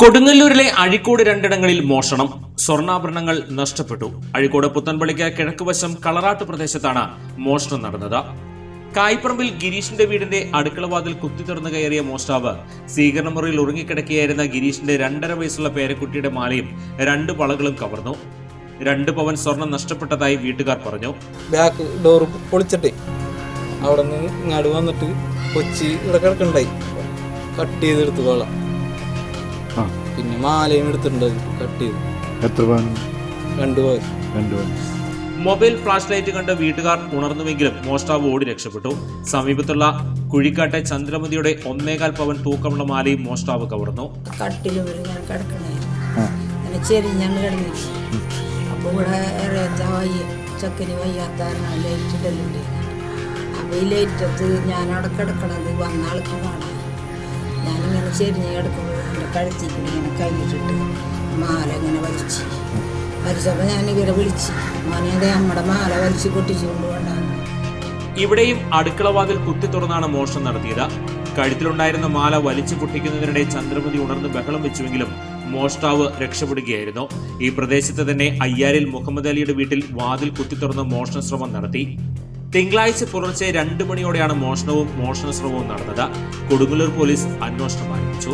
കൊടുങ്ങല്ലൂരിലെ അഴിക്കോട് രണ്ടിടങ്ങളിൽ മോഷണം. സ്വർണാഭരണങ്ങൾ നഷ്ടപ്പെട്ടു. അഴിക്കോട് പുത്തൻപള്ളിക്ക് കിഴക്ക് വശം കളറാട്ട് പ്രദേശത്താണ് മോഷണം നടന്നത്. കായ്പറമ്പിൽ ഗിരീഷിന്റെ വീടിന്റെ അടുക്കളവാതിൽ കുത്തി തുറന്നു കയറിയ മോഷ്ടാവ് സ്വീകരണ മുറിയിൽ ഉറങ്ങിക്കിടക്കുകയായിരുന്ന ഗിരീഷിന്റെ രണ്ടര വയസ്സുള്ള പേരക്കുട്ടിയുടെ മാലയും രണ്ട് വളകളും കവർന്നു. രണ്ട് പവൻ സ്വർണം നഷ്ടപ്പെട്ടതായി വീട്ടുകാർ പറഞ്ഞു. ബാക്ക് ഡോർ പൊളിച്ചിട്ടേ. അവിടെ നിന്ന് ഇങ്ങോട്ട് വന്നിട്ട് കൊച്ചി ഇവിടെ കിടക്കണ്ടായി. കട്ട് ചെയ്തെടുത്തു കൊള്ളാം. പിന്നെ മാലയും എടുത്തിട്ടുണ്ട് കട്ട് ചെയ്ത്. എത്ര പവൻ? രണ്ട് പോയി രണ്ട് പവൻ. മൊബൈൽ ഫ്ലാഷ് ലൈറ്റ് കണ്ട് വീട്ടുകാർ ഉണർന്നുവെങ്കിലും മോഷ്ടാവ് ഓടി രക്ഷപ്പെട്ടു. സമീപത്തുള്ള കുഴിക്കാട്ടെ ചന്ദ്രമതിയുടെ ഒന്നേകാൽ പവൻ തൂക്കമുള്ള മാലയും മോഷ്ടാവ് കവർന്നു. കട്ടിലും ചെരിഞ്ഞാണ് കിടന്നിട്ട് അപ്പോൾ ഇവിടെ ഇറയത്ത വയ്യ ചക്കന് വയ്യാത്ത ലൈറ്റ് ഇടലുണ്ട്. അപ്പോൾ ഈ ലൈറ്റത്ത് ഞാൻ അവിടെ കിടക്കണത് വന്ന ആൾക്ക് കാണാം. ഞാനിങ്ങനെ ചെരിഞ്ഞ് കിടക്കുമ്പോൾ എന്റെ കഴുത്തിൽ ഇങ്ങനെ കഴിഞ്ഞിട്ടിട്ട് മാല ഇങ്ങനെ വലിച്ച്. വലിച്ചപ്പോൾ ഞാൻ ഇവരെ വിളിച്ച് മോനെ നമ്മുടെ മാല വലിച്ച് പൊട്ടിച്ചു കൊണ്ടുപോകണ്ടാണ് ഇവിടെയും അടുക്കളവാതിൽ കുത്തി തുറന്നാണ് മോഷണം നടത്തിയത്. കഴുത്തിലുണ്ടായിരുന്ന മാല വലിച്ചു പൊട്ടിക്കുന്നതിനിടെ ചന്ദ്രമതി ഉണർന്ന് ബഹളം വെച്ചുവെങ്കിലും മോഷ്ടാവ് രക്ഷപ്പെടുകയായിരുന്നു. ഈ പ്രദേശത്ത് തന്നെ അയ്യാരിൽ മുഹമ്മദ് അലിയുടെ വീട്ടിൽ വാതിൽ കുത്തി തുറന്ന് മോഷണ ശ്രമം നടത്തി. തിങ്കളാഴ്ച പുലർച്ചെ രണ്ട് മണിയോടെയാണ് മോഷണവും മോഷണ ശ്രമവും നടന്നത്. കൊടുങ്ങല്ലൂർ പോലീസ് അന്വേഷണം ആരംഭിച്ചു.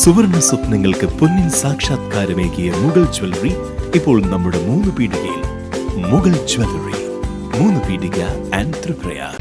സുവർണ സ്വപ്നങ്ങൾക്ക് പൊന്നിൻ സാക്ഷാത്കാരമേകിയ മുഗൾ ജ്വല്ലറി ഇപ്പോൾ നമ്മുടെ മൂന്ന് പീടികയിൽ. മുഗൾ ജ്വല്ലറി മൂന്ന് പീടിക ആൻഡ് ത്രിപുരയാർ